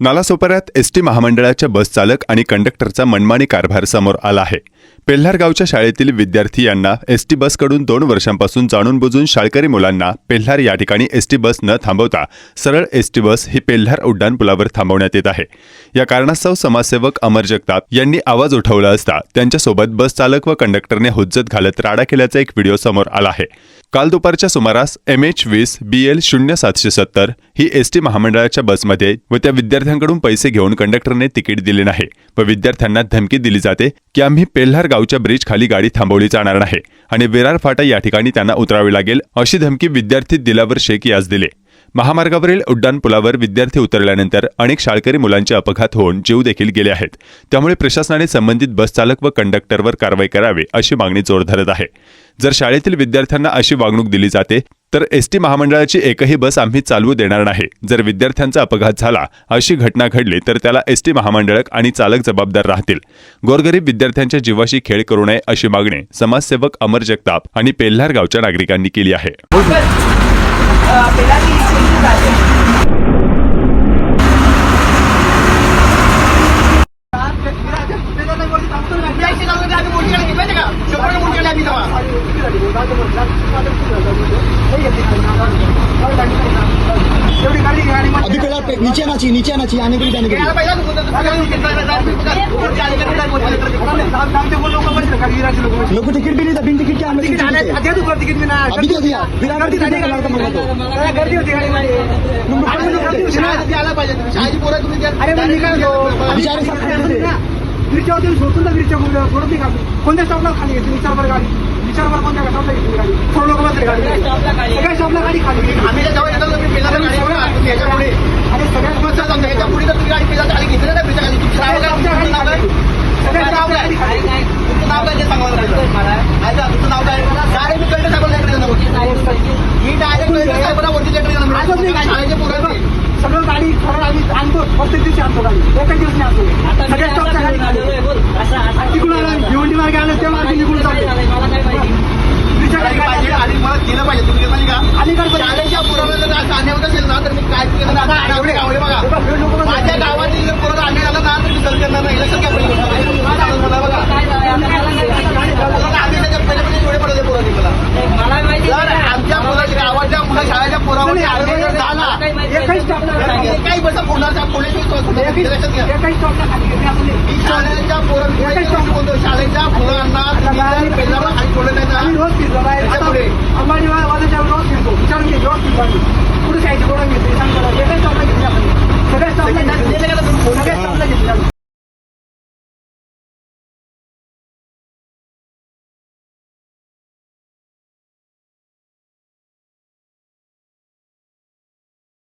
नालासोपाऱ्यात S T महामंडळाच्या बस चालक आणि कंडक्टरचा मनमानी कारभार समोर आला आहे. पेल्हार गावच्या शाळेतील विद्यार्थी यांना एस टी बसकडून दोन वर्षांपासून जाणून बुजून शाळकरी मुलांना पेल्हार या ठिकाणी एस टी बस न थांबवता सरळ एस टी बस ही पेल्हार उड्डाणपुलावर थांबवण्यात येत आहे. या कारणास्तव समाजसेवक अमर जगताप यांनी आवाज उठवला असता त्यांच्यासोबत बस चालक व कंडक्टरने हुज्जत घालत राडा केल्याचा एक व्हिडिओ समोर आला आहे. काल दुपारच्या सुमारास एम एच वीस बी एल शून्य सातशे सत्तर ही एस टी महामंडळाच्या बसमध्ये व त्या विद्यार्थ्यांकडून पैसे घेऊन कंडक्टरने तिकीट दिले नाही व विद्यार्थ्यांना धमकी दिली जाते की आम्ही पेल्हार गावच्या ब्रिज खाली गाडी थांबवली जाणार नाही आणि विरार फाटा या ठिकाणी त्यांना उतरावे लागेल अशी धमकी विद्यार्थी दिलावर शेख यास दिले. महामार्गावरील उड्डाणपुलावर विद्यार्थी उतरल्यानंतर अनेक शाळकरी मुलांचे अपघात होऊन जीव देखील गेले आहेत. त्यामुळे प्रशासनाने संबंधित बस चालक व कंडक्टरवर कारवाई करावी अशी मागणी जोर धरत आहे. जर शाळेतील विद्यार्थ्यांना अशी वागणूक दिली जाते तर एस टी महामंडळाची एकही बस आम्ही चालवू देणार नाही. जर विद्यार्थ्यांचा अपघात झाला अशी घटना घडली तर त्याला एस टी आणि चालक जबाबदार राहतील. गोरगरीब विद्यार्थ्यांच्या जीवाशी खेळ करू नये अशी मागणी समाजसेवक अमर जगताप आणि पेल्हार गावच्या नागरिकांनी केली आहे. अभी पहला नीचे आना चाहिए नीचे आना चाहिए आने के लिए। जाने के लिए। लोग को टिकट भी नहीं था बिन टिकट के आने की टिकट है। अभी दे दिया फिर आकर टिकट नहीं करना था मेरे को बिचारे सब खड़े थे कोणत्या स्टॉपला खाली घेतली विचार बरं गाडी विचार बरं कोणत्या स्टॉपला घेतली गाडी सर्व लोक बसले गाडी सगळ्या स्टॉपला गाडी खाली गेली. आणि सगळ्या सगळं गाडी खरं आम्ही आणतो. प्रत्येक दिवशी आणतो गाडी. एकच नाही आणतो. सगळ्या आणि तिकडून आला भिवंडी मार्गे आलं तेव्हा आम्ही निघून जातो. तिच्या गाडी खाली. अलीकडे शाळेच्या पोराला जर होत असेल ना तर मी काय केलं आता एवढे. गावडे बघा. माझ्या गावातील पोराला झाला ना तर मी सर करणार नाही. लक्षात घ्या मला बघा, आम्ही त्याच्या पहिले पहिले एवढे पडले पोरांनी मला जर आमच्या पोराच्या गावाच्या मुला शाळेच्या पोरावर अन्याय जर झाला एकही स्टॉपला गाडी तर काही बसा पोराचा पोलीस लक्षात घ्या एकही स्टॉपला